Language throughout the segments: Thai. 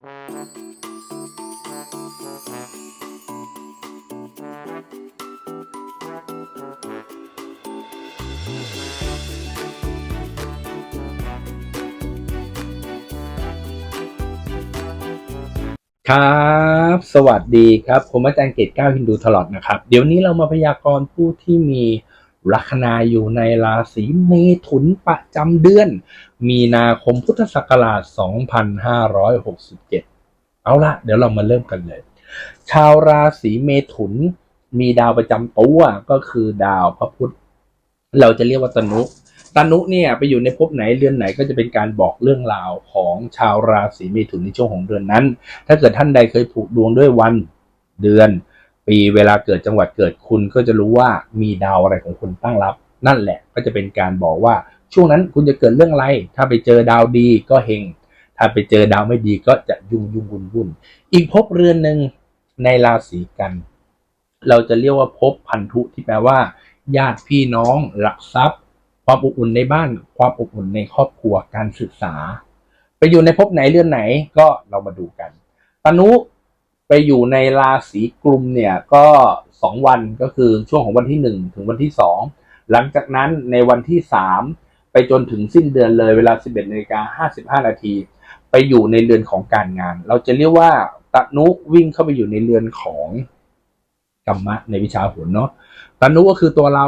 ครับสวัสดีครับ ผมอาจารย์เกตก้าวฮินดูตลอดนะครับ เดี๋ยวนี้เรามาพยากรณ์ผู้ที่มี ลัคนาอยู่ในราศีเมถุนประจำเดือน มีนาคมพุทธศักราช 2567 เอาละเดี๋ยวเรามาเริ่มกันเลย ชาวราศีเมถุนมีดาวประจำตัวก็คือดาวพระพุธ เราจะเรียกว่าตนุตนุเนี่ยไปอยู่ในภพไหนเรือนไหนก็จะเป็นการบอกเรื่องราวของชาวราศีเมถุนในช่วงของเดือนนั้น ถ้าเกิดท่านใดเคยผูกดวงด้วยวันเดือน ปีเวลาเกิดจังหวัดเกิดคุณก็จะรู้ว่ามีดาวอะไรของคุณตั้งรับ นั่นแหละก็จะเป็นการบอกว่าช่วงนั้นคุณจะเกิดเรื่องอะไร ถ้าไปเจอดาวดีก็เฮงถ้าไปเจอดาวไม่ดีก็จะยุ่งยุ่งวุ่นวุ่นอีกภพเรือนหนึ่งในราศีกัน เราจะเรียกว่าภพพันธุที่แปลว่า ญาติพี่น้อง หลักทรัพย์ ความอบอุ่นในบ้าน ความอบอุ่นในครอบครัวการศึกษา ไปอยู่ในภพไหนเรือนไหนก็เรามาดูกันตนุ ไปอยู่ในราศีกลุ่มเนี่ยก็สองวันก็คือช่วงของวันที่หนึ่งถึงวันที่สองหลังจากนั้นในวันที่สามไปจนถึงสิ้นเดือนเลยเวลา 11นาฬิกา55 นาที ไปอยู่ในเรือนของการงาน เราจะเรียกว่าตะนุวิ่งเข้าไปอยู่ในเรือนของกรรมะในวิชาโหนเนาะตะนุก็คือตัวเรา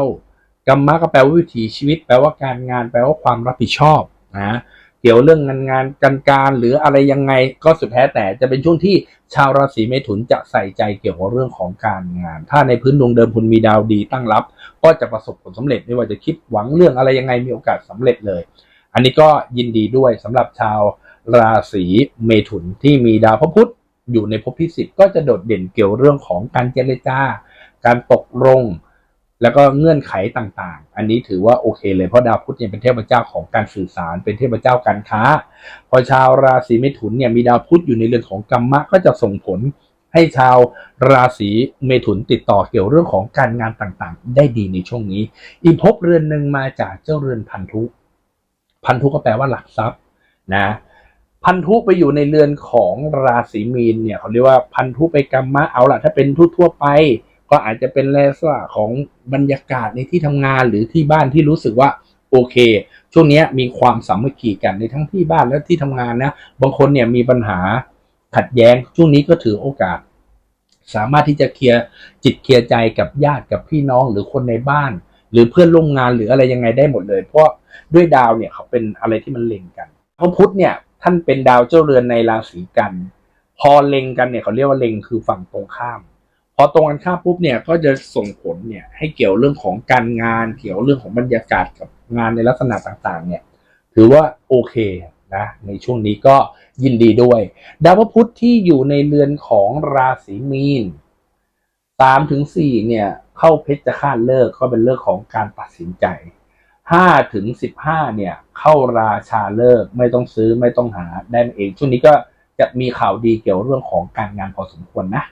กรรมะก็แปลว่าวิถีชีวิต แปลว่าการงาน แปลว่าความรับผิดชอบนะ เกี่ยวเรื่องงานงานการการหรืออะไรยังไงก็สุดแท้แต่จะเป็นช่วงที่ชาวราศีเมถุนจะใส่ใจเกี่ยวกับเรื่องของการงาน ถ้าในพื้นดวงเดิมคุณมีดาวดีตั้งรับ ก็จะประสบผลสำเร็จไม่ว่าจะคิดหวังเรื่องอะไรยังไงมีโอกาสสำเร็จเลย อันนี้ก็ยินดีด้วยสำหรับชาวราศีเมถุนที่มีดาวพระพุธอยู่ในภพที่สิบก็จะโดดเด่นเกี่ยวเรื่องของการเจรจาการตกลง แล้วก็เงื่อนไขต่างๆ อันนี้ถือว่าโอเคเลยเพราะดาวพุธเนี่ยเป็นเทพเจ้าของการสื่อสาร เป็นเทพเจ้าการค้า พอชาวราศีเมถุนเนี่ยมีดาวพุธอยู่ในเรือนของกรรมะก็จะส่งผลให้ชาวราศีเมถุนติดต่อเกี่ยวเรื่องของการงานต่างๆ ได้ดีในช่วงนี้ อีกภพเรือนหนึ่งมาจากเจ้าเรือนพันธุ พันธุก็แปลว่าหลักทรัพย์นะพันธุไปอยู่ในเรือนของราศีมีนเนี่ยเขาเรียกว่าพันธุไปกรรมะเอาล่ะถ้าเป็นทั่วๆไป ก็อาจจะเป็นลักษณะของบรรยากาศในที่ทำงานหรือที่บ้านที่รู้สึกว่าโอเค ช่วงนี้มีความสามัคคีกันในทั้งที่บ้านและที่ทำงานนะ บางคนเนี่ยมีปัญหาขัดแย้ง ช่วงนี้ก็ถือโอกาส สามารถที่จะเคลียร์จิตเคลียร์ใจกับญาติกับพี่น้องหรือคนในบ้าน หรือเพื่อนร่วมงานหรืออะไรยังไงได้หมดเลย เพราะด้วยดาวเนี่ยเขาเป็นอะไรที่มันเล็งกันพระพุธเนี่ยท่านเป็นดาวเจ้าเรือนในราศีกัน พอเล็งกันเนี่ยเขาเรียกว่าเล็งคือฝั่งตรงข้าม พอตรงกันข้ามปุ๊บเนี่ยก็จะส่งผลเนี่ยให้เกี่ยวเรื่องของการงาน เกี่ยวเรื่องของบรรยากาศกับงานในลักษณะต่างๆ เนี่ยถือว่าโอเคนะในช่วงนี้ก็ยินดีด้วย ดาวพุธที่อยู่ในเรือนของราศีมีนสามถึงสี่เนี่ยเข้าเพชรฆาตเลิกก็เป็นเรื่องของการตัดสินใจห้าถึงสิบห้าเนี่ยเข้าราชาเลิกไม่ต้องซื้อไม่ต้องหาได้เอง ช่วงนี้ก็จะมีข่าวดีเกี่ยวเรื่องของการงานพอสมควรนะ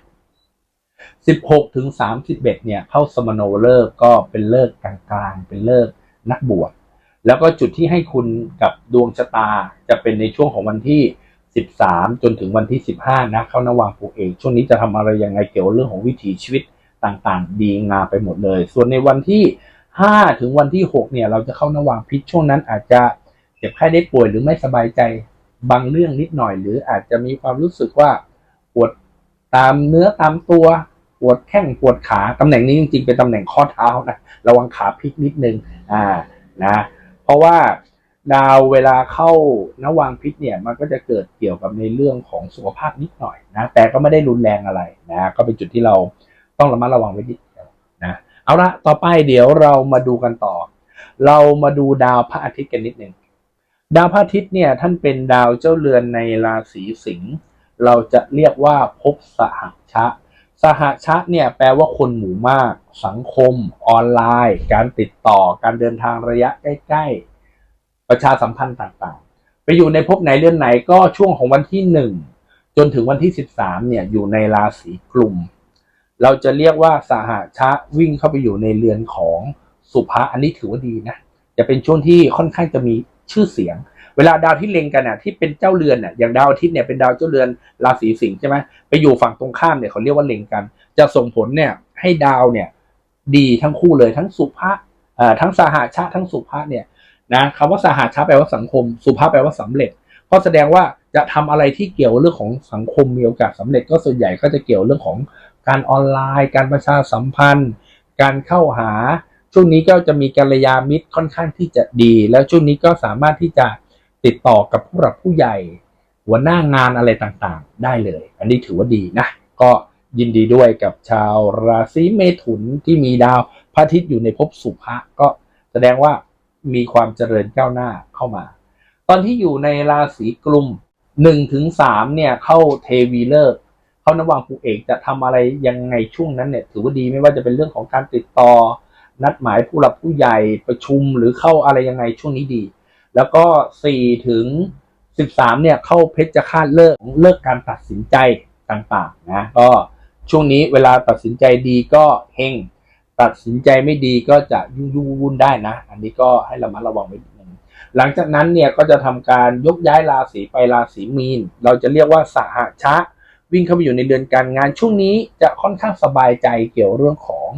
16ถึง31เนี่ยเข้าสมโนเลิกษ์ก็เป็นเลิกกลางๆ เป็นเลิกนักบวชแล้วก็จุดที่ให้คุณกับดวงชะตาจะเป็นในช่วงของวันที่ 13 จนถึงวันที่ 15 นะเข้านวางผูเอกช่วงนี้จะทำอะไรยังไงเกี่ยวกับเรื่องของวิถีชีวิตต่างๆ ดีงามไปหมดเลย ส่วนในวันที่ 5 ถึงวันที่ 6 เนี่ย เราจะเข้านวาพิษช่วงนั้นอาจจะเจ็บไข้ได้ป่วยหรือไม่สบายใจบางเรื่องนิดหน่อย หรืออาจจะมีความรู้สึกว่า ตามเนื้อตามตัวปวดแข้งปวดขาตำแหน่งนี้จริงๆเป็นตำแหน่งข้อเท้านะระวังขาพลิกนิดนึงอ่านะเพราะว่าดาวเวลาเข้านวางพิษเนี่ยมันก็จะเกิดเกี่ยวกับในเรื่องของสุขภาพนิดหน่อยนะแต่ก็ไม่ได้รุนแรงอะไรนะก็เป็นจุดที่เราต้องระมัดระวังไว้นิดเดียวนะเอาละต่อไปเดี๋ยวเรามาดูกันต่อ เรามาดูดาวพระอาทิตย์กันนิดหนึ่งดาวพระอาทิตย์เนี่ยท่านเป็นดาวเจ้าเรือนในราศีสิงห์ เราจะเรียกว่าภพสหชะ สหชะเนี่ยแปลว่าคนหมู่มาก สังคม ออนไลน์ การติดต่อ การเดินทางระยะใกล้ๆ ประชาสัมพันธ์ต่างๆ ไปอยู่ในภพไหนเรือนไหนก็ช่วงของวันที่หนึ่งจนถึงวันที่สิบสามเนี่ยอยู่ในราศีกลุ่ม เราจะเรียกว่าสหชะวิ่งเข้าไปอยู่ในเรือนของสุภะอันนี้ถือว่าดีนะจะเป็นช่วงที่ค่อนข้างจะมีชื่อเสียง เวลาดาวที่เล็งกันอะที่เป็นเจ้าเรือนอะอย่างดาวอาทิตย์เนี่ยเป็นดาวเจ้าเรือนราศีสิงห์ใช่ไหมไปอยู่ฝั่งตรงข้ามเนี่ยเขาเรียกว่าเล็งกัน จะส่งผลเนี่ยให้ดาวเนี่ยดีทั้งคู่เลยทั้งสุภะเอ่อทั้งสหชาทั้งสุภะเนี่ยนะคำว่าสหชาแปลว่าสังคม สุภะแปลว่าสำเร็จก็แสดงว่าจะทำอะไรที่เกี่ยวเรื่องของสังคมมีโอกาสสำเร็จก็ส่วนใหญ่ก็จะเกี่ยวเรื่องของการออนไลน์ การประชาสัมพันธ์ การเข้าหาช่วงนี้ก็จะมีกัลยาณมิตรค่อนข้างที่จะดี แล้วช่วงนี้ก็สามารถที่จะ ติดต่อกับผู้หลักผู้ใหญ่ หัวหน้างานอะไรต่างๆ ได้เลย อันนี้ถือว่าดีนะ ก็ยินดีด้วยกับชาวราศีเมถุนที่มีดาวพระอาทิตย์อยู่ในภพสุภะก็แสดงว่ามีความเจริญก้าวหน้าเข้ามา ตอนที่อยู่ในราศีกลุ่มหนึ่งถึงสามเนี่ยเข้าเทวีเลิกเข้านวังภูเอกจะทำอะไรยังไงช่วงนั้นเนี่ย ถือว่าดีไม่ว่าจะเป็นเรื่องของการติดต่อ นัดหมายผู้หลักผู้ใหญ่ประชุมหรือเข้าอะไรยังไงช่วงนี้ดี แล้วก็สี่ถึงสิบสามเนี่ยเข้าเพชรฆาตเลิกเลิกการตัดสินใจต่างๆนะก็ช่วงนี้เวลาตัดสินใจดีก็เฮงตัดสินใจไม่ดีก็จะยุ่งยุ่งวุ่นได้นะ อันนี้ก็ให้ระมัดระวังไว้นิดนึงหลังจากนั้นเนี่ยก็จะทำการยกย้ายราศีไปราศีมีน เราจะเรียกว่าสหชะ วิ่งเข้าไปอยู่ในเดือนการงาน ช่วงนี้จะค่อนข้างสบายใจเกี่ยวเรื่องของ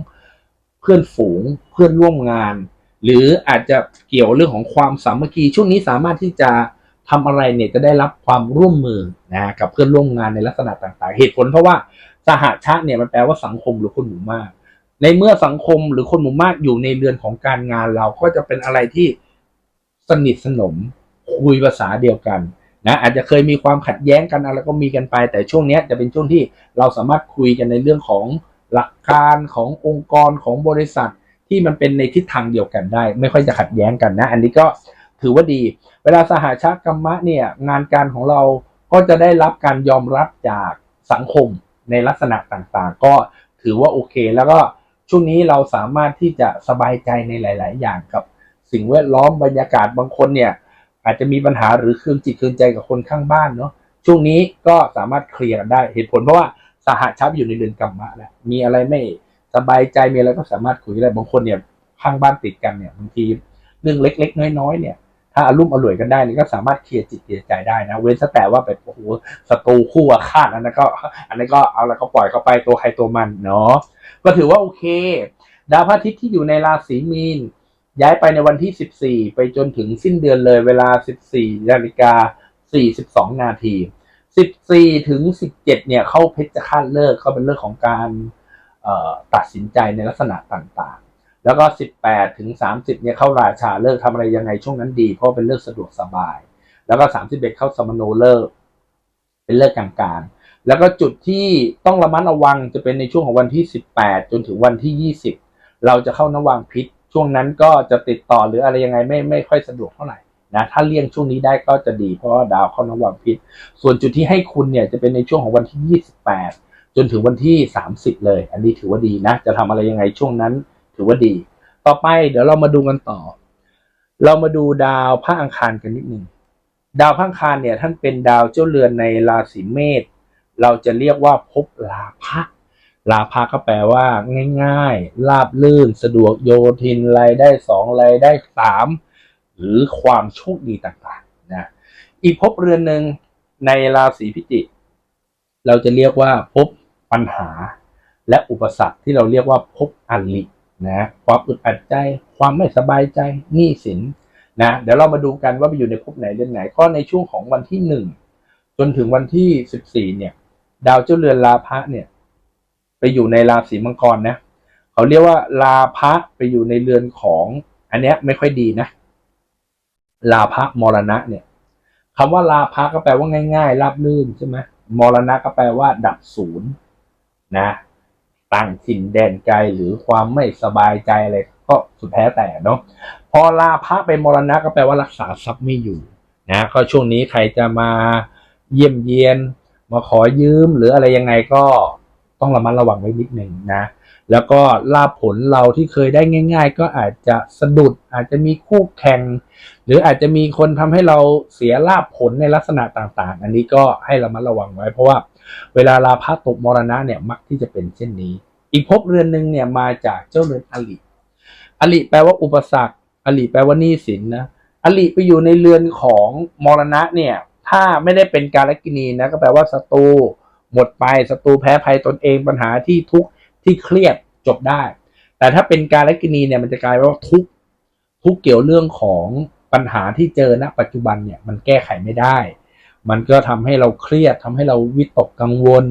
เพื่อนฝูงเพื่อนร่วมงาน หรืออาจจะเกี่ยวเรื่องของความสามัคคีช่วงนี้สามารถที่จะทำอะไรเนี่ยจะได้รับความร่วมมือนะกับเพื่อนร่วมงานในลักษณะต่างๆ เหตุผลเพราะว่าสหชาติเนี่ยมันแปลว่าสังคมหรือคนหมู่มาก ในเมื่อสังคมหรือคนหมู่มากอยู่ในเรือนของการงานเราก็จะเป็นอะไรที่สนิทสนมคุยภาษาเดียวกันนะอาจจะเคยมีความขัดแย้งกันอะไรก็มีกันไป แต่ช่วงนี้จะเป็นช่วงที่เราสามารถคุยกันในเรื่องของหลักการขององค์กรของบริษัท ที่มันเป็นในทิศทางเดียวกันได้ ไม่ค่อยจะขัดแย้งกันนะ อันนี้ก็ถือว่าดี เวลาสหชาติกรรมะเนี่ยงานการของเราก็จะได้รับการยอมรับจากสังคมในลักษณะต่างๆ ก็ถือว่าโอเค แล้วก็ช่วงนี้เราสามารถที่จะสบายใจในหลาย ๆ อย่างกับสิ่งแวดล้อมบรรยากาศบางคนเนี่ยอาจจะมีปัญหาหรือคืนจิตคืนใจกับคนข้างบ้านเนาะช่วงนี้ก็สามารถเคลียร์กันได้เหตุผลเพราะว่าสหชัพอยู่ในเรือนกรรมะแล้วมีอะไรไม่ สบายใจมีอะไรก็สามารถคุยได้บางคนเนี่ยข้างบ้านติดกันเนี่ยบางทีเรื่องเล็ก ๆ น้อยๆเนี่ย ถ้าอารมณ์อร่วยกันได้นี่ก็สามารถเคลียร์จิตเคลียร์ใจได้นะ เว้นแต่ว่าแบบโอ้โหศัตรูคู่อาฆาตอันนั้นก็ อันนั้ก็เอาแล้วก็ปล่อยเขาไปตัวใครตัวมันเนาะก็ถือว่าโอเค ดาวพระอาทิตย์ที่อยู่ในราศีมีนย้ายไปในวันที่ 14 ไปจนถึงสิ้นเดือนเลยเวลา 14นาฬิกา 42 นาที 14 ถึง 17 เนี่ยเข้าเพชรฆาตเลิกเขาเป็นเรื่องของการ ตัดสินใจในลักษณะต่างๆ แล้วก็ 18 ถึง 30 เนี่ยเข้าราชาเลิกทำอะไรยังไงช่วงนั้นดี เพราะเป็นเรื่องสะดวกสบาย แล้วก็ 31 เข้าสมโนเลิกเป็นเลิกกลางๆ แล้วก็จุดที่ต้องระมัดระวังจะเป็นในช่วงของวันที่ 18 จนถึงวันที่ 20 เราจะเข้านวังพิษ ช่วงนั้นก็จะติดต่อหรืออะไรยังไงไม่ไม่ค่อยสะดวกเท่าไหร่นะถ้าเลี่ยงช่วงนี้ได้ก็จะดีเพราะว่าดาวเข้านวังพิษ ส่วนจุดที่ให้คุณเนี่ยจะเป็นในช่วงของวันที่ 28 จนถึงวันที่ 30 เลย อันนี้ถือว่าดีนะ จะทำอะไรยังไงช่วงนั้น ถือว่าดี ต่อไปเดี๋ยวเรามาดูกันต่อ เรามาดูดาวพระอังคารกันนิดนึงดาวพระอังคารเนี่ยท่านเป็นดาวเจ้าเรือนในราศีเมษเราจะเรียกว่าภพลาภะลาภะก็แปลว่าง่ายๆราบลื่น สะดวกโยทินรายได้สองรายได้สามหรือความโชคดีต่างๆนะอีกภพเรือนหนึ่งในราศีพิจิกเราจะเรียกว่าภพ ปัญหา และอุปสรรคที่เราเรียกว่าภพอันลินะความอึดอัดใจ ความไม่สบายใจหนี้สินนะเดี๋ยวเรามาดูกันว่าไปอยู่ในภพไหนเดือนไหนก็ในช่วงของวันที่หนึ่งจนถึงวันที่สิบสี่เนี่ย ดาวเจ้าเรือนลาภะเนี่ย ไปอยู่ในราศีมังกรนะเขาเรียกว่าลาภะไปอยู่ในเรือนของ อันเนี้ยไม่ค่อยดีนะ ลาภะมรณะเนี่ยคำว่าลาภะก็แปลว่าง่าย ๆ ราบลื่นใช่ไหมมรณะก็แปลว่า ดับศูนย์ นะต่างถิ่นแดนไกลหรือความไม่สบายใจอะไรก็สุดแท้แต่เนาะพอลาภะไปมรณะก็แปลว่ารักษาทรัพย์ไม่อยู่นะก็ช่วงนี้ใครจะมาเยี่ยมเยียน มาขอยืมหรืออะไรยังไงก็ต้องระมัดระวังไว้นิดหนึ่งนะ แล้วก็ลาผลเราที่เคยได้ง่าย ๆ ก็อาจจะสะดุดอาจจะมีคู่แข่ง หรืออาจจะมีคนทำให้เราเสียลาผลในลักษณะต่างๆ อันนี้ก็ให้ระมัดระวังไว้เพราะว่า เวลาลาภตกมรณะเนี่ยมักที่จะเป็นเช่นนี้ อีกภพเรือนหนึ่งเนี่ยมาจากเจ้าเรือนอลิอลิแปลว่าอุปสรรคอลิแปลว่าหนี้สินนะอลิไปอยู่ในเรือนของมรณะเนี่ยถ้าไม่ได้เป็นการลกินีนะก็แปลว่าศัตรูหมดไปศัตรูแพ้ภัยตนเองปัญหาที่ทุกข์ที่เครียดจบได้ แต่ถ้าเป็นการลกินีเนี่ยมันจะกลายเป็นว่าทุกข์ทุกเกี่ยวเรื่องของปัญหาที่เจอณปัจจุบันเนี่ยมันแก้ไขไม่ได้ มันก็ทำให้เราเครียดทำให้เราวิตกกังวล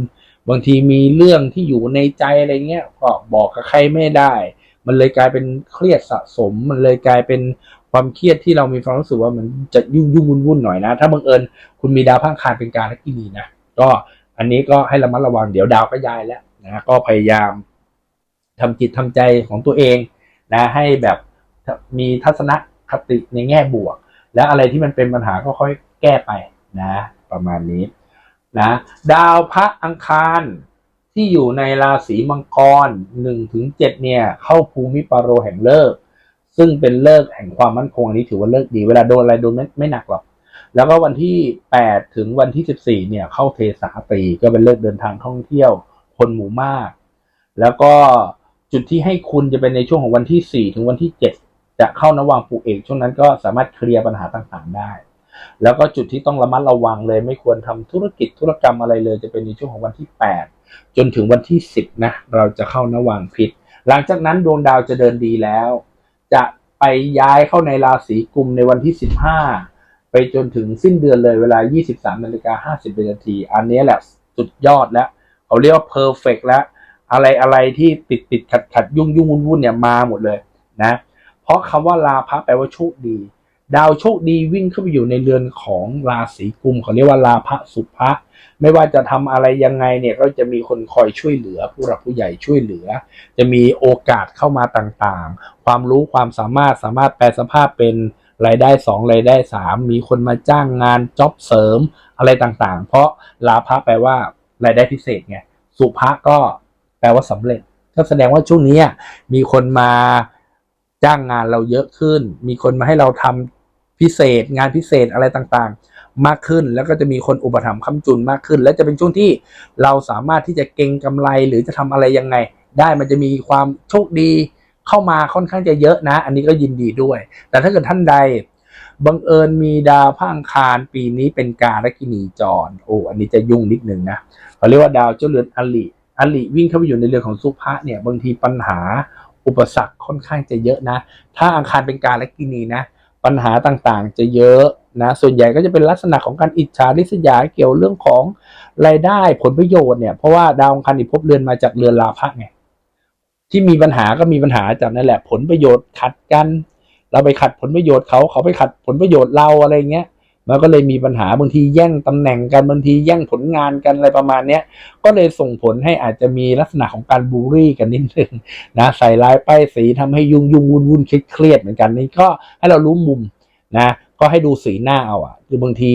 บางทีมีเรื่องที่อยู่ในใจอะไรเงี้ยก็บอกกับใครไม่ได้ มันเลยกลายเป็นเครียดสะสม มันเลยกลายเป็นความเครียดที่เรามีความรู้สึกว่ามันจะยุ่งยุ่งวุ่นวุ่นหน่อยนะ ถ้าบังเอิญคุณมีดาวพังคารเป็นการลักินีนะก็อันนี้ก็ให้ระมัดระวังเดี๋ยวดาวก็ย้ายแล้วนะก็พยายามทำจิตทำใจของตัวเองนะให้แบบมีทัศนคติในแง่บวก แล้วอะไรที่มันเป็นปัญหาก็ค่อยแก้ไป นะ ประมาณนี้นะดาวพระอังคารที่อยู่ในราศีมังกรหนึ่งถึงเจ็ดเนี่ย เข้าภูมิปาโรแห่งเลิก ซึ่งเป็นเลิกแห่งความมั่นคงอันนี้ถือว่าเลิกดีเวลาโดนอะไรโดนไม่ไม่หนักหรอกแล้วก็วันที่แปดถึงวันที่สิบสี่เนี่ย เข้าเทสาตรีก็เป็นเลิกเดินทางท่องเที่ยว คนหมู่มาก แล้วก็จุดที่ให้คุณจะเป็นในช่วงของวันที่สี่ถึงวันที่เจ็ดจะเข้านวังปูเอก ช่วงนั้นก็สามารถเคลียร์ปัญหาต่างๆได้ แล้วก็จุดที่ต้องระมัดระวังเลย ไม่ควรทำธุรกิจธุรกรรมอะไรเลย จะเป็นในช่วงของวันที่ 8 จนถึงวันที่ 10 นะ เราจะเข้านวังพิษ หลังจากนั้นดวงดาวจะเดินดีแล้ว จะไปย้ายเข้าในราศีกุมในวันที่ 15 ไปจนถึงสิ้นเดือนเลยเวลา 23นาฬิกา50นาที อันนี้แหละสุดยอดแล้วเขาเรียกว่าเพอร์เฟกแล้วอะไรอะไรที่ติดติดขัดขัดยุ่งยุ่งวุ่นวุ่นเนี่ยมาหมดเลยนะ เพราะคำว่าลาภะแปลว่าโชคดี ดาวโชคดีวิ่งเข้าไปอยู่ในเรือนของราศีกุมเขาเรียกว่าลาภะสุภะไม่ว่าจะทำอะไรยังไงเนี่ยก็จะมีคนคอยช่วยเหลือ ผู้หลักผู้ใหญ่ช่วยเหลือ จะมีโอกาสเข้ามาต่างๆ ความรู้ความสามารถสามารถแปลสภาพเป็นรายได้สองรายได้สามมีคนมาจ้างงานจ็อบเสริมอะไรต่างๆ เพราะลาภะแปลว่ารายได้พิเศษไงสุภะก็แปลว่าสำเร็จ ก็แสดงว่าช่วงนี้มีคนมาจ้างงานเราเยอะขึ้น มีคนมาให้เราทำ พิเศษ งานพิเศษอะไรต่างๆ มากขึ้นแล้วก็จะมีคนอุปถัมภ์ค้ำจุนมากขึ้น และจะเป็นช่วงที่เราสามารถที่จะเก็งกำไรหรือจะทำอะไรยังไง ได้มันจะมีความโชคดีเข้ามาค่อนข้างจะเยอะนะ อันนี้ก็ยินดีด้วย แต่ถ้าเกิดท่านใดบังเอิญมีดาวพังคารปีนี้เป็นการกินีจรโอ้อันนี้จะยุ่งนิดนึงนะเขาเรียกว่าดาวเจ้าเรือนอลิอลิวิ่งเข้าไปอยู่ในเรือนของสุภะเนี่ยบางทีปัญหาอุปสรรคค่อนข้างจะเยอะนะ ถ้าอังคารเป็นการและกินีนะ ปัญหาต่างๆ จะเยอะนะ ส่วนใหญ่ก็จะเป็นลักษณะของการอิจฉาริษยาเกี่ยวเรื่องของรายได้ผลประโยชน์เนี่ย เพราะว่าดาวองคารอิภพเรือนมาจากเรือนลาภะไงที่มีปัญหาก็มีปัญหาจากนั่นแหละผลประโยชน์ขัดกัน เราไปขัดผลประโยชน์เขาเขาไปขัดผลประโยชน์เราอะไรเงี้ย มันก็เลยมีปัญหาบางทีแย่งตำแหน่งกันบางทีแย่งผลงานกันอะไรประมาณเนี้ยก็เลยส่งผลให้อาจจะมีลักษณะของการบูลลี่กันนิดนึงนะใส่ลายป้ายสีทำให้ยุ่งยุ่งวุ่นวุ่นเครียดเครียดเหมือนกันนี่ก็ให้เรารู้มุมนะก็ให้ดูสีหน้าเอาอะคือบางที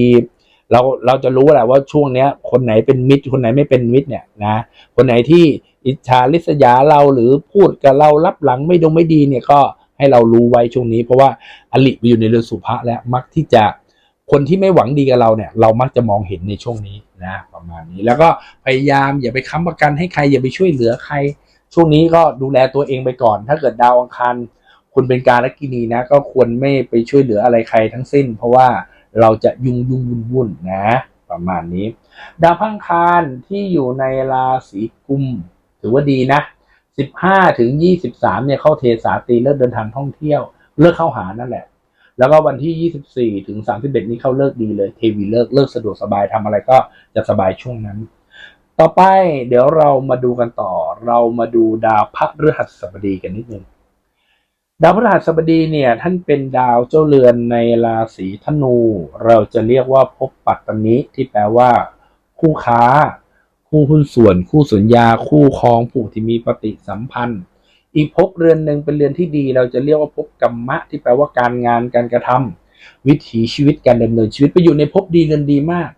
เราเราจะรู้แหละว่าช่วงเนี้ย คนไหนเป็นมิตร คนไหนไม่เป็นมิตรเนี่ยนะ คนไหนที่อิจฉาริษยาเราหรือพูดกับเรารับหลังไม่ดงไม่ดีเนี่ยก็ให้เรารู้ไว้ช่วงนี้ เพราะว่าอลิไปอยู่ในเรือนสุภะแล้วมักที่จะ คนที่ไม่หวังดีกับเราเนี่ย เรามักจะมองเห็นในช่วงนี้นะประมาณนี้ แล้วก็พยายามอย่าไปค้ำประกันให้ใครอย่าไปช่วยเหลือใคร ช่วงนี้ก็ดูแลตัวเองไปก่อน ถ้าเกิดดาวอังคารคุณเป็นการลกินีนะ ก็ควรไม่ไปช่วยเหลืออะไรใครทั้งสิ้น เพราะว่าเราจะยุ่งยุ่งวุ่นวุ่นนะ ประมาณนี้ ดาวพังคารที่อยู่ในราศีกุม ถือว่าดีนะ15ถึง23เนี่ยเข้าเทสาตีเลิกเดินทางท่องเที่ยว เลิกเข้าหานั่นแหละ แล้วก็วันที่ 24 ถึง 31 นี้เข้าเลิกดีเลย เทวีเลิกเลิกสะดวกสบายทำอะไรก็จะสบายช่วงนั้น ต่อไปเดี๋ยวเรามาดูกันต่อ เรามาดูดาวพฤหัสบดีกันนิดนึงดาวพฤหัสบดีเนี่ยท่านเป็นดาวเจ้าเรือนในราศีธนู เราจะเรียกว่าภพปัตตนิที่แปลว่า คู่ค้า คู่หุ้นส่วน คู่สัญญา คู่ครองผู้ที่มีปฏิสัมพันธ์ อีกภพเรือนหนึ่งเป็นเรือนที่ดี เราจะเรียกว่าภพกรรมะ ที่แปลว่าการงานการกระทำวิถีชีวิตการดำเนินชีวิตไปอยู่ในภพดีเรือนดีมาก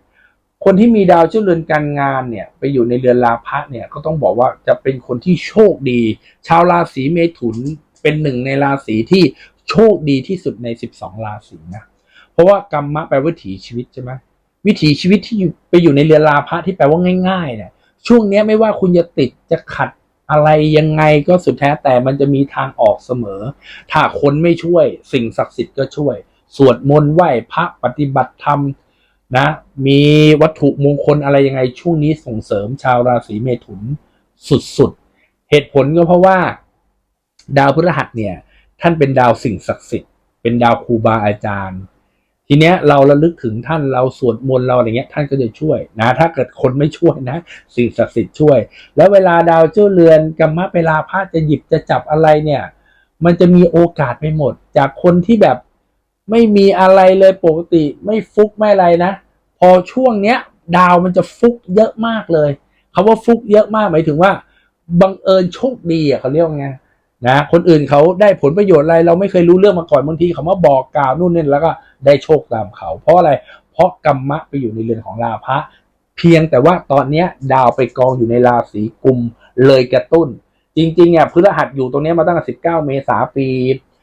คนที่มีดาวเจ้าเรือนการงานเนี่ยไปอยู่ในเรือนลาภะเนี่ยก็ต้องบอกว่าจะเป็นคนที่โชคดี ชาวราศีเมถุนเป็นหนึ่งในราศีที่โชคดีที่สุดใน 12 ราศีนะเพราะว่ากรรมะแปลว่าวิถีชีวิตใช่ไหมวิถีชีวิตที่อยู่ไปอยู่ในเรือนลาภะที่แปลว่าง่ายๆเนี่ยช่วงนี้ไม่ว่าคุณจะติดจะขัด อะไรยังไงก็สุดแท้แต่มันจะมีทางออกเสมอ ถ้าคนไม่ช่วย สิ่งศักดิ์สิทธิ์ก็ช่วย สวดมนต์ไหว้พระปฏิบัติธรรมนะ มีวัตถุมงคลอะไรยังไงช่วงนี้ส่งเสริมชาวราศีเมถุนสุดๆ เหตุผลก็เพราะว่า ดาวพฤหัสเนี่ย ท่านเป็นดาวสิ่งศักดิ์สิทธิ์ เป็นดาวครูบาอาจารย์ ทีเนี้ยเราระลึกถึงท่านเราสวดมนต์เราอะไรเงี้ยท่านก็จะช่วยนะ ถ้าเกิดคนไม่ช่วยนะสิ่งศักดิ์สิทธิ์ช่วย แล้วเวลาดาวเจ้าเรือนกรรมะเวลาพระจะหยิบจะจับอะไรเนี่ย มันจะมีโอกาสไปหมด จากคนที่แบบไม่มีอะไรเลยปกติ ไม่ฟุกไม่อะไรนะ พอช่วงเนี้ย ดาวมันจะฟุกเยอะมากเลยคำว่าฟุกเยอะมากหมายถึงว่าบังเอิญโชคดีอะเขาเรียกว่าไงนะคนอื่นเขาได้ผลประโยชน์อะไรเราไม่เคยรู้เรื่องมาก่อนบางทีเขามาบอกกล่าวนู่นนี่แล้วก็ ได้โชคตามเขา เพราะอะไร เพราะกรรมะไปอยู่ในเรือนของราพะ เพียงแต่ว่าตอนเนี้ดาวไปกองอยู่ในราศีกุมเลยกระตุ้น จริงๆอะพฤหัสอยู่ตรงนี้มาตั้งแต่ 19 เมษายนปี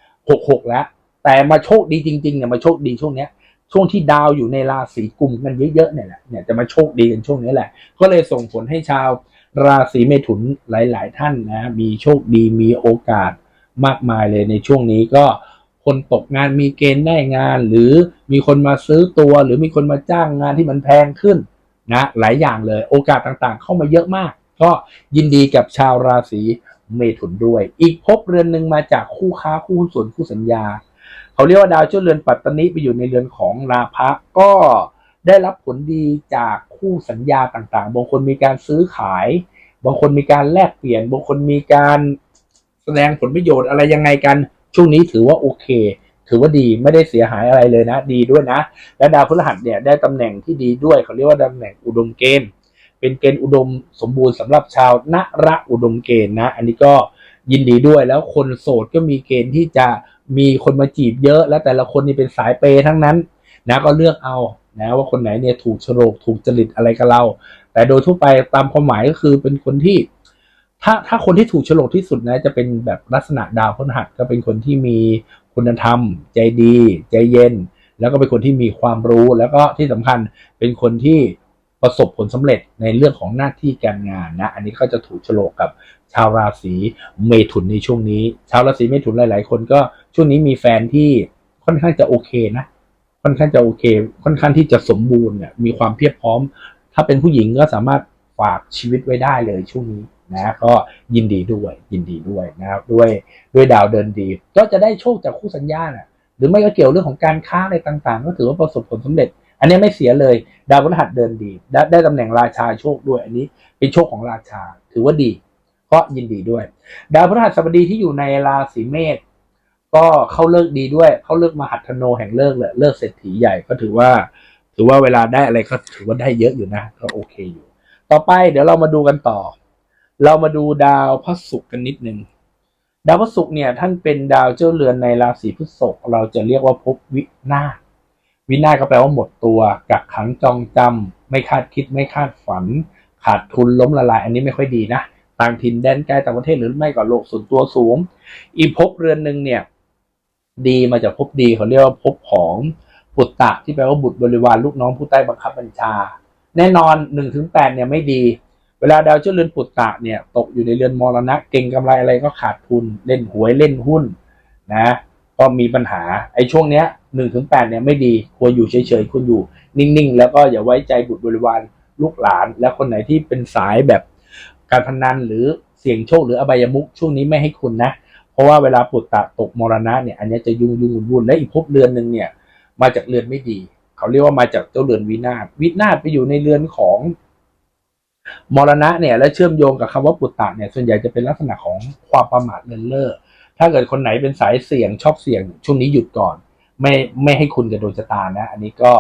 66 แล้ว แต่มาโชคดีจริงๆเนี่ยมาโชคดีช่วงเนี้ยช่วงที่ดาวอยู่ในราศีกุมกันเยอะๆเนี่ยแหละเนี่ยจะมาโชคดีกันช่วงนี้แหละ ก็เลยส่งผลให้ชาวราศีเมถุนหลาย ๆ ท่านนะมีโชคดีมีโอกาสมากมายเลยในช่วงนี้ก็ คนตกงานมีเกณฑ์ได้งาน หรือมีคนมาซื้อตัว หรือมีคนมาจ้างงานที่มันแพงขึ้นนะหลายอย่างเลยโอกาสต่างๆ เข้ามาเยอะมาก ก็ยินดีกับชาวราศีเมถุนด้วย อีกภพเรือนหนึ่งมาจากคู่ค้าคู่ส่วนคู่สัญญา เขาเรียกว่าดาวเจ้าเรือนปัตตนิไปอยู่ในเรือนของราพะก็ได้รับผลดีจากคู่สัญญาต่างๆ บางคนมีการซื้อขาย บางคนมีการแลกเปลี่ยน บางคนมีการแสดงผลประโยชน์อะไรยังไงกัน ช่วงนี้ถือว่าโอเค ถือว่าดีไม่ได้เสียหายอะไรเลยนะ ดีด้วยนะ และดาวพฤหัสเนี่ยได้ตำแหน่งที่ดีด้วยเขาเรียกว่าตำแหน่งอุดมเกณฑ์เป็นเกณฑ์อุดมสมบูรณ์สำหรับชาวนระอุดมเกณฑ์นะ อันนี้ก็ยินดีด้วยแล้วคนโสดก็มีเกณฑ์ที่จะมีคนมาจีบเยอะ และแต่ละคนนี่เป็นสายเปย์ทั้งนั้นนะก็เลือกเอานะว่าคนไหนเนี่ยถูกโฉลกถูกจริตอะไรกับเรา แต่โดยทั่วไปตามความหมายก็คือเป็นคนที่ ถ้าถ้าคนที่ถูกฉลกที่สุดนะจะเป็นแบบลักษณะดาวพฤหัสก็เป็นคนที่มีคุณธรรม ใจดี ใจเย็น แล้วก็เป็นคนที่มีความรู้แล้วก็ที่สำคัญเป็นคนที่ประสบผลสำเร็จในเรื่องของหน้าที่การงานนะอันนี้ก็จะถูกฉลกกับชาวราศีเมถุนในช่วงนี้ ชาวราศีเมถุนหลาย ๆ คนก็ช่วงนี้มีแฟนที่ค่อนข้างจะโอเคนะค่อนข้างจะโอเค ค่อนข้างที่จะสมบูรณ์เนี่ยมีความเพียบพร้อม ถ้าเป็นผู้หญิงก็สามารถฝากชีวิตไว้ได้เลยช่วงนี้ นะก็ยินดีด้วยยินดีด้วยนะครับด้วยด้วยดาวเดินดี ก็จะได้โชคจากคู่สัญญาน่ะหรือไม่ก็เกี่ยวเรื่องของการค้าอะไรต่างๆ ก็ถือว่าประสบผลสำเร็จ อันนี้ไม่เสียเลย ดาวพฤหัสเดินดี ได้ได้ตำแหน่งราชาโชคด้วย อันนี้เป็นโชคของราชา ถือว่าดีก็ยินดีด้วย ดาวพฤหัสบดีที่อยู่ในราศีเมษก็เข้าเลิกดีด้วย เข้าเลิกมหัทโนแห่งเลิกเลยเลิกเศรษฐีใหญ่ก็ถือว่า ถือว่าเวลาได้อะไรก็ถือว่าได้เยอะอยู่นะ ก็โอเคอยู่ ต่อไปเดี๋ยวเรามาดูกันต่อ เรามาดูดาวพระศุกร์กันนิดหนึ่งดาวพระศุกร์เนี่ยท่านเป็นดาวเจ้าเรือนในราศีพฤษภเราจะเรียกว่าภพวินาศวินาศก็แปลว่าหมดตัวกักขังจองจำไม่คาดคิดไม่คาดฝัน ขาดทุนล้มละลาย อันนี้ไม่ค่อยดีนะต่างถิ่นแดนไกลต่างประเทศหรือไม่ก็โลกส่วนตัวสูง อีภพเรือนหนึ่งเนี่ย ดีมาจากภพดีเขาเรียกว่าภพของปุตตะที่แปลว่าบุตรบริวารลูกน้องผู้ใต้บังคับบัญชา แน่นอนหนึ่งถึงแปดเนี่ยไม่ดี ลาดาวเจ้าเรือนปุตตะเนี่ยตกอยู่ในเรือนมรณะเก่งกำไรอะไรก็ขาดทุนเล่นหวยเล่นหุ้นนะก็มีปัญหาไอ้ช่วงเนี้ยหนึ่งถึงแปดเนี่ยไม่ดีควรอยู่เฉยๆควรอยู่ นิ่งๆ แล้วก็อย่าไว้ใจบุตรบริวารลูกหลาน และคนไหนที่เป็นสายแบบการพนันหรือเสี่ยงโชคหรืออบายมุขช่วงนี้ไม่ให้คุณนะ เพราะว่าเวลาปุตตะตกมรณะเนี่ยอันนี้จะยุ่งยุ่งวุ่นๆและอีกภพเรือนหนึ่งเนี่ยมาจากเรือนไม่ดี เขาเรียกว่ามาจากเจ้าเรือนวินาศวินาศไปอยู่ในเรือนของ มรณะเนี่ยและเชื่อมโยงกับคำว่าปุตตะเนี่ยส่วนใหญ่จะเป็นลักษณะของความประมาทเลินเล่อถ้าเกิดคนไหนเป็นสายเสี่ยงชอบเสี่ยง ช่วงนี้หยุดก่อน ไม่ไม่ให้คุณกับโดนชะตานะ อันนี้ก็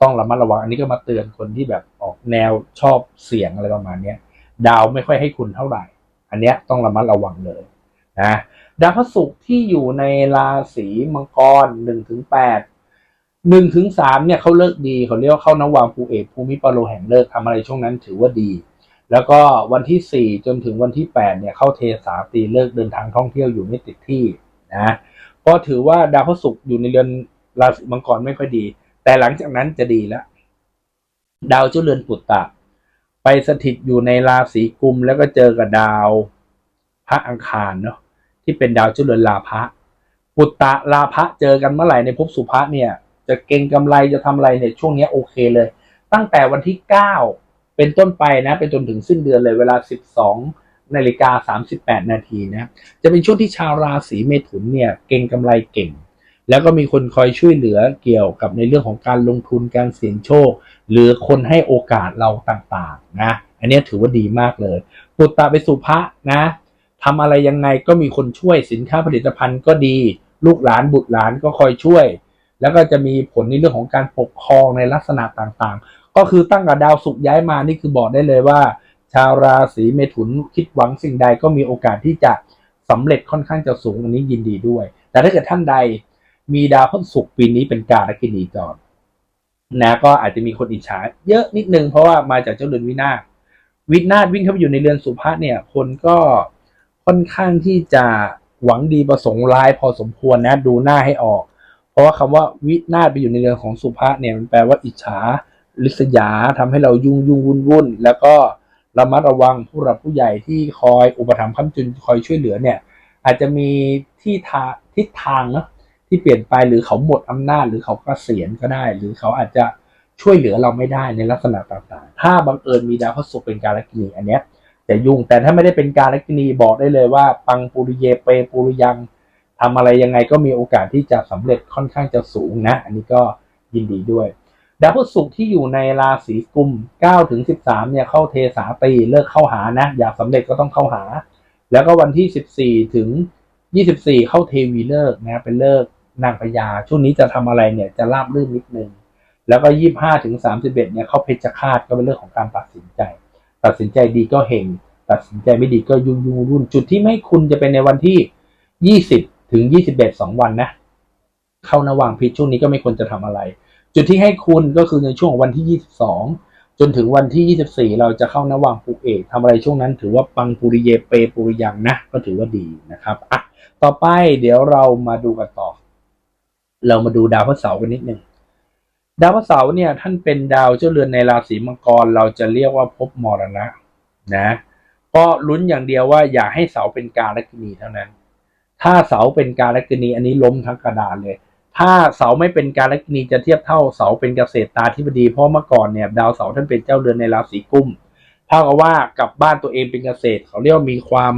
ต้องระมัดระวัง อันนี้ก็มาเตือนคนที่แบบออกแนวชอบเสี่ยงอะไรประมาณเนี้ยดาวไม่ค่อยให้คุณเท่าไหร่ อันเนี้ยต้องระมัดระวังเลยนะดาวพระศุกร์ที่อยู่ในราศีมังกรหนึ่งถึงแปดหนึ่งถึงสามเนี่ยเขาเลิกดีเขาเรียกว่าเข้านวามภูเอกภูมิปโลแห่งเลิกทำอะไรช่วงนั้นถือว่าดี แล้วก็วันที่สี่จนถึงวันที่แปดเนี่ย เข้าเทสาตีเลิกเดินทางท่องเที่ยวอยู่ไม่ติดที่นะก็ถือว่าดาวพระศุกร์อยู่ในเรือนราศีมังกรไม่ค่อยดี แต่หลังจากนั้นจะดีแล้วดาวเจ้าเรือนปุตตะ ไปสถิตอยู่ในราศีกุมแล้วก็เจอกับดาวพระอังคารเนาะที่เป็นดาวเจ้าเรือนลาภะปุตตะลาภะเจอกันเมื่อไหร่ในภพสุภะเนี่ย จะเก่งกำไรจะทำอะไรเนี่ยช่วงนี้โอเคเลย ตั้งแต่วันที่เก้า เป็นต้นไปนะเป็นจนถึงสิ้นเดือนเลยเวลาสิบสองนาฬิกาสามสิบแปดนาทีนะจะเป็นช่วงที่ชาวราศีเมถุนเนี่ยเก่งกำไรเก่ง แล้วก็มีคนคอยช่วยเหลือเกี่ยวกับในเรื่องของการลงทุนการเสี่ยงโชค หรือคนให้โอกาสเราต่างๆนะอันนี้ถือว่าดีมากเลยปุตตะไปสุภะนะทำอะไรยังไงก็มีคนช่วยสินค้าผลิตภัณฑ์ก็ดี ลูกหลานบุตรหลานก็คอยช่วย แล้วก็จะมีผลในเรื่องของการปกครองในลักษณะต่างๆ ก็คือตั้งกับดาวศุกร์ย้ายมานี่คือบอกได้เลยว่า ชาวราศีเมถุนคิดหวังสิ่งใดก็มีโอกาสที่จะสำเร็จค่อนข้างจะสูงอันนี้ยินดีด้วย แต่ถ้าเกิดท่านใดมีดาวพฤหัสศุกร์ปีนี้เป็นการกินีจรนะก็อาจจะมีคนอิจฉาเยอะนิดนึงเพราะว่ามาจากเจ้าเรือนวินาศวินาศวิ่งเข้าไปอยู่ในเรือนสุภาษเนี่ย คนก็ค่อนข้างที่จะหวังดีประสงค์ร้ายพอสมควรนะ ดูหน้าให้ออก เพราะว่าคำว่าวินาศไปอยู่ในเรือนของสุภาษเนี่ยมันแปลว่าอิจฉา ลิษยาทำให้เรายุ่งยุ่งวุ่นวุ่นแล้วก็ระมัดระวังผู้หลักผู้ใหญ่ที่คอยอุปถัมภ์ค้ำจุนคอยช่วยเหลือเนี่ย อาจจะมีที่ทาทิศทางนะที่เปลี่ยนไปหรือเขาหมดอำนาจหรือเขากเกษียณก็ได้ หรือเขาอาจจะช่วยเหลือเราไม่ได้ในลักษณะต่างๆ ถ้าบังเอิญมีดาวพฤหัสเป็นการกินีอันเนี้ยจะยุ่งแต่ถ้าไม่ได้เป็นการกินีบอกได้เลยว่า ปังปุริเยเปปุริยังทำอะไรยังไงก็มีโอกาสที่จะสำเร็จค่อนข้างจะสูงนะ อันนี้ก็ยินดีด้วย ดาวพฤหัสที่อยู่ในราศีกุม9ถึง13เนี่ยเข้าเทสาตีเลิกเข้าหานะอยากสำเร็จก็ต้องเข้าหา แล้วก็วันที่ 14 ถึง 24 เข้าเทวีเลิกนะเป็นเลิกนางพญาช่วงนี้จะทำอะไรเนี่ยจะราบรื่นนิดนึงแล้วก็ 25ถึง31เนี่ยเข้าเพชฌฆาตก็เป็นเรื่องของการตัดสินใจ ตัดสินใจดีก็เฮงตัดสินใจไม่ดีก็ยุ่งยุ่งรุ่น จุดที่ไม่คุณจะเป็นในวันที่ 20 ถึง 21 2 วันนะ เข้านวางพิษช่วงนี้ก็ไม่ควรจะทำอะไร จุดที่ให้คุณก็คือในช่วงวันที่ 22 จนถึงวันที่ 24 เราจะเข้านวางปุเอกทำอะไรช่วงนั้นถือว่าปังปุริเยเปปุริยังนะ ก็ถือว่าดีนะครับอะต่อไปเดี๋ยวเรามาดูกันต่อ เรามาดูดาวพระเสาร์กันนิดหนึ่งดาวพระเสาร์เนี่ย ท่านเป็นดาวเจ้าเรือนในราศีมังกร เราจะเรียกว่าภพมรณะนะ ก็ลุ้นอย่างเดียวว่าอย่าให้เสาเป็นการกินีเท่านั้น ถ้าเสาเป็นการกินีอันนี้ล้มทั้งกระดานเลย ถ้าเสาไม่เป็นการกินีจะเทียบเท่าเสาเป็นเกษตรตาธิบดีเพราะเมื่อก่อนเนี่ยดาวเสาท่านเป็นเจ้าเรือนในราศีกุมเท่ากับว่ากลับบ้านตัวเองเป็นเกษตร เขาเรียกว่ามีความ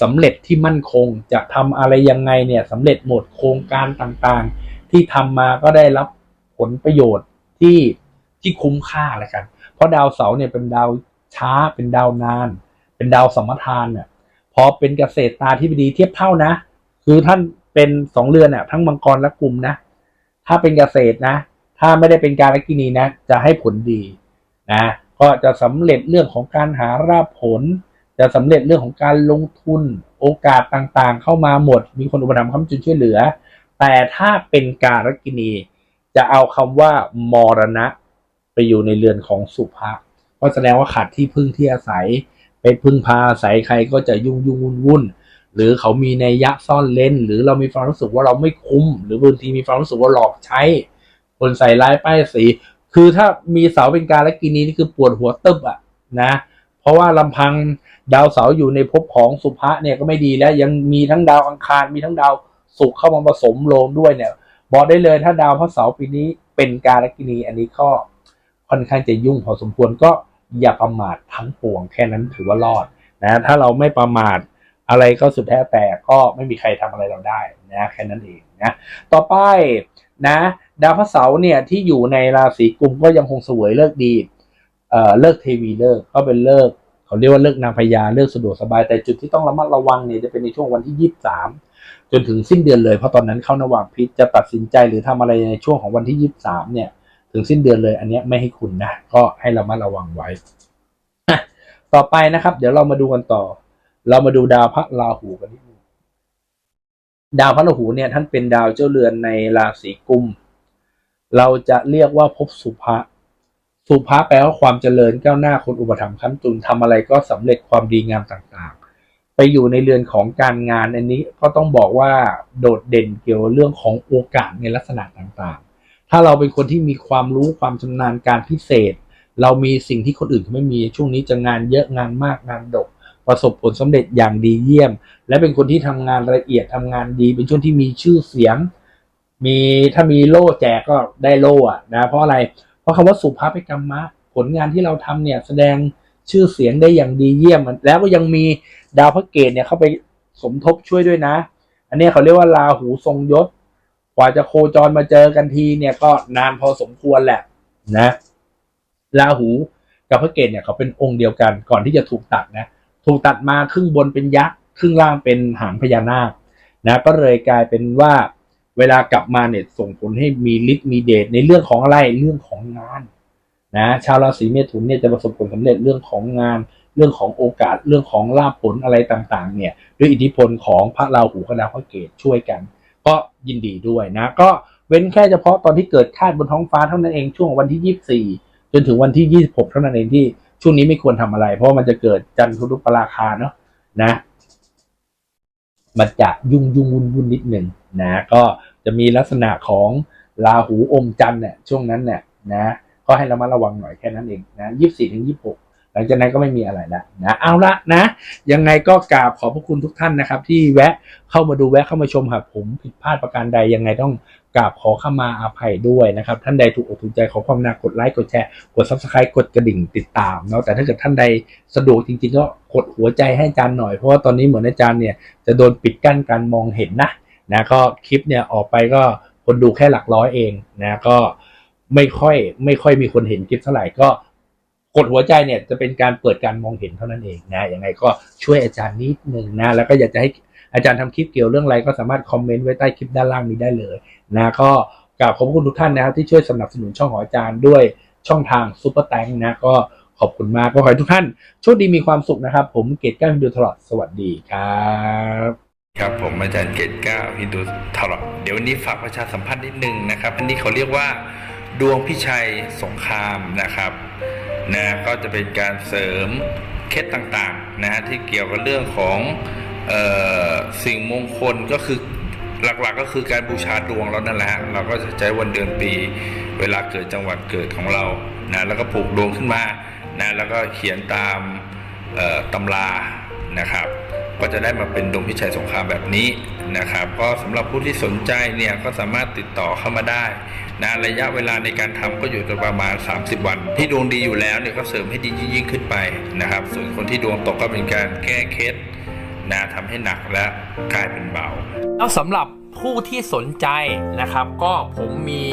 สำเร็จที่มั่นคง จะทำอะไรยังไงเนี่ยสำเร็จหมดโครงการต่างๆ ที่ทำมาก็ได้รับผลประโยชน์ที่ที่คุ้มค่าล้วกัน เพราะดาวเสาเนี่ยเป็นดาวช้าเป็นดาวนาน เป็นดาวสมทานเนี่ยพอเป็นเกษตรตาธิบดีเทียบเท่านะ คือท่าน เป็นสองเรือนเนี่ยทั้งมังกรและกลุ่มนะ ถ้าเป็นเกษตรนะ ถ้าไม่ได้เป็นการลกินีนะ จะให้ผลดีนะก็จะสำเร็จเรื่องของการหาราบผล จะสำเร็จเรื่องของการลงทุนโอกาสต่างๆ เข้ามาหมด มีคนอุปถัมภ์ค้ำจุนช่วยเหลือ แต่ถ้าเป็นการกินี จะเอาคำว่ามรณะ ไปอยู่ในเรือนของสุภาก็แสดงว่าขาดที่พึ่งที่อาศัยไปพึ่งพาอาศัยใครก็จะยุ่งยุ่งวุ่นวุ่น หรือเขามีในยะซ่อนเล่น หรือเรามีความรู้สึกว่าเราไม่คุ้ม หรือบางทีมีความรู้สึกว่าหลอกใช้ คนใส่ร้ายป้ายสี คือถ้ามีเสาเป็นการและกินีนี่คือปวดหัวตึบอะนะเพราะว่าลำพังดาวเสาอยู่ในภพของสุภะเนี่ยก็ไม่ดีแล้ว ยังมีทั้งดาวอังคารมีทั้งดาวศุกร์เข้ามาผสมโลงด้วยเนี่ย บอกได้เลยถ้าดาวพระเสาร์ปีนี้เป็นการและกินีอันนี้ก็ค่อนข้างจะยุ่งพอสมควรก็อย่าประมาททั้งปวงแค่นั้นถือว่ารอดนะถ้าเราไม่ประมาท อะไรก็สุดแท้แต่ก็ไม่มีใครทำอะไรเราได้นะแค่นั้นเองนะต่อไปนะดาวพระเสาร์เนี่ยที่อยู่ในราศีกุมก็ยังคงเสวยเลิกดีเอ่อเลิกเทวีเลิกก็เป็นเลิกเขาเรียกว่าเลิกนางพญาเลิกสะดวกสบายแต่จุดที่ต้องระมัดระวังเนี่ยจะเป็นในช่วงวันที่ยี่สิบสามจนถึงสิ้นเดือนเลยเพราะตอนนั้นเข้านวางพิษจะตัดสินใจหรือทำอะไรในช่วงของวันที่ยี่สิบสามเนี่ย ถึงสิ้นเดือนเลย อันนี้ไม่ให้คุณนะก็ให้รามาระวังไว้ ต่อไปนะครับ เดี๋ยวเรามาดูกันต่อ เรามาดูดาวพระราหูกันนิดนึงดาวพระราหูเนี่ยท่านเป็นดาวเจ้าเรือนในราศีกุม เราจะเรียกว่าภพสุภะสุภะแปลว่าความเจริญก้าวหน้าคนอุปถัมภ์ค้ำจุนทำอะไรก็สำเร็จความดีงามต่างๆ ไปอยู่ในเรือนของการงานอันนี้ก็ต้องบอกว่าโดดเด่นเกี่ยวเรื่องของโอกาสในลักษณะต่างๆ ถ้าเราเป็นคนที่มีความรู้ความชำนาญการพิเศษ เรามีสิ่งที่คนอื่นไม่มีช่วงนี้จะงานเยอะงานมากงานดก ประสบผลสำเร็จอย่างดีเยี่ยม และเป็นคนที่ทำงานละเอียดทำงานดี เป็นช่วงที่มีชื่อเสียง มีถ้ามีโล่แจกก็ได้โล่อะนะ เพราะอะไร เพราะคำว่าสุภาพกรรมะ ผลงานที่เราทำเนี่ยแสดงชื่อเสียงได้อย่างดีเยี่ยม แล้วก็ยังมีดาวพระเกตเนี่ยเข้าไปสมทบช่วยด้วยนะ อันนี้เขาเรียกว่าราหูทรงยศ กว่าจะโคจรมาเจอกันทีเนี่ยก็นานพอสมควรแหละนะ ราหูกับพระเกตเนี่ยเขาเป็นองค์เดียวกันก่อนที่จะถูกตัดนะ ถูกตัดมาครึ่งบนเป็นยักษ์ครึ่งล่างเป็นหางพญานาคนะก็เลยกลายเป็นว่าเวลากลับมาเนี่ยส่งผลให้มีฤทธิ์มีเดชในเรื่องของอะไรเรื่องของงานนะชาวราศีเมถุนเนี่ยจะประสบผลสำเร็จเรื่องของงาน เรื่องของโอกาสเรื่องของลาภผลอะไรต่างๆ เนี่ย ด้วยอิทธิพลของพระราหูกับดาวพระเกตช่วยกัน ก็ยินดีด้วยนะ ก็เว้นแค่เฉพาะตอนที่เกิดคาดบนท้องฟ้าเท่านั้นเองช่วงวันที่ 24 จนถึงวันที่ 26 เท่านั้นเองที่ ช่วงนี้ไม่ควรทำอะไร เพราะมันจะเกิดจันทรุปราคาเนาะนะ มันจะยุ่งยุ่งวุ่นวุ่นนิดหนึ่งนะก็จะมีลักษณะของราหูอมจันเนี่ยช่วงนั้นเนี่ยนะ ก็ให้ระมัดระวังหน่อยแค่นั้นเองนะยี่สิบสี่ถึงยี่บหก หลังจากนั้นก็ไม่มีอะไรละนะเอาละนะ ยังไงก็กราบขอบพระคุณทุกท่านนะครับ ที่แวะเข้ามาดูแวะเข้ามาชมครับผมผิดพลาดประการใดยังไงต้องกราบขอเข้ามาอาภัยด้วยนะครับ ท่านใดถูกอกถูกใจขอความนากดไลค์กดแชร์กด subscribe กดกระดิ่งติดตามเนาะแต่ถ้าเกิดท่านใดสะดวกจริง ๆ ก็กดหัวใจให้อาจารย์หน่อยเพราะว่าตอนนี้เหมือนอาจารย์เนี่ยจะโดนปิดกั้นการมองเห็นนะนะก็คลิปเนี่ยออกไปก็คนดูแค่หลักร้อยเองนะก็ไม่ค่อยไม่ค่อยมีคนเห็นคลิปเท่าไหร่ก็ กดหัวใจเนี่ยจะเป็นการเปิดการมองเห็นเท่านั้นเองนะยังไงก็ช่วยอาจารย์นิดหนึ่งนะแล้วก็อยากจะให้อาจารย์ทำคลิปเกี่ยวเรื่องอะไรก็สามารถคอมเมนต์ไว้ใต้คลิปด้านล่างนี้ได้เลยนะก็กราบขอบคุณทุกท่านนะครับที่ช่วยสนับสนุนช่องของอาจารย์ด้วยช่องทางซูเปอร์แตงนะก็ขอบคุณมากก็ขอให้ทุกท่านโชคดีมีความสุขนะครับ ผมเกตก้าวพิมพ์ดูตลอดสวัสดีครับครับผมอาจารย์เกตเก้าฮินดูทอร์เดี๋ยววันนี้ฝากประชาสัมพันธ์นิดนึงนะครับอันนี้เขาเรียกว่า ดวงพิชัยสงครามนะครับนะก็จะเป็นการเสริมเคล็ดต่างๆนะฮะที่เกี่ยวกับเรื่องของออสิ่งมงคลก็คือหลักๆก็คือการบูชาดวงเรานั่นแหละฮะเราก็จะใช้วันเดือนปี เวลาเกิดจังหวัดเกิดของเรานะแล้วก็ผูกดวงขึ้นมานะแล้วก็เขียนตามตำรานะครับ ก็จะได้มาเป็นดวงพิชัยสงครามแบบนี้นะครับ ก็สำหรับผู้ที่สนใจเนี่ยก็สามารถติดต่อเข้ามาได้ นะระยะเวลาในการทำก็อยู่ตัวประมาณ 30 วัน ที่ดวงดีอยู่แล้วเนี่ยก็เสริมให้ดียิ่งขึ้นไปนะครับ ส่วนคนที่ดวงตกก็เป็นการแก้เคล็ดนะทำให้หนักและกลายเป็นเบาแล้วสำหรับผู้ที่สนใจนะครับ ก็ผมมี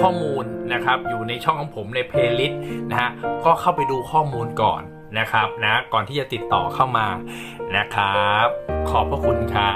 ข้อมูลนะครับ อยู่ในช่องของผมในเพลย์ลิสต์นะฮะก็เข้าไปดูข้อมูลก่อนนะครับนะก่อนที่จะติดต่อเข้ามานะครับ ขอบพระคุณครับ